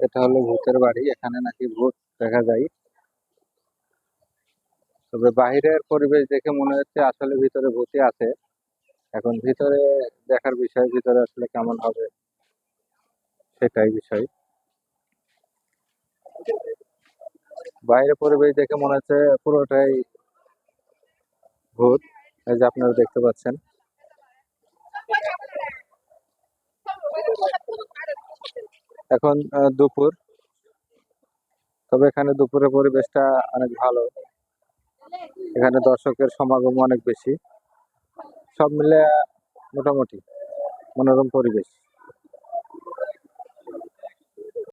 এটা হলো ভূতের বাড়ি, এখানে নাকি ভূত দেখা যায়। তবে বাহিরের পরিবেশ দেখে মনে হচ্ছে আসলে ভিতরে ভূতই আছে। এখন ভিতরে দেখার বিষয়, ভিতরে আসলে কেমন হবে সেটাই বিষয়। বাইরের পরিবেশ দেখে মনে হচ্ছে পুরোটাই ভূত, এই যে আপনারা দেখতে পাচ্ছেন। এখন দুপুর। তবে এখানে দুপুরের পরিবেশটা অনেক ভালো। এখানে দর্শকের সমাগম অনেক বেশি। সব মিলে মোটামুটি মনোরম পরিবেশ।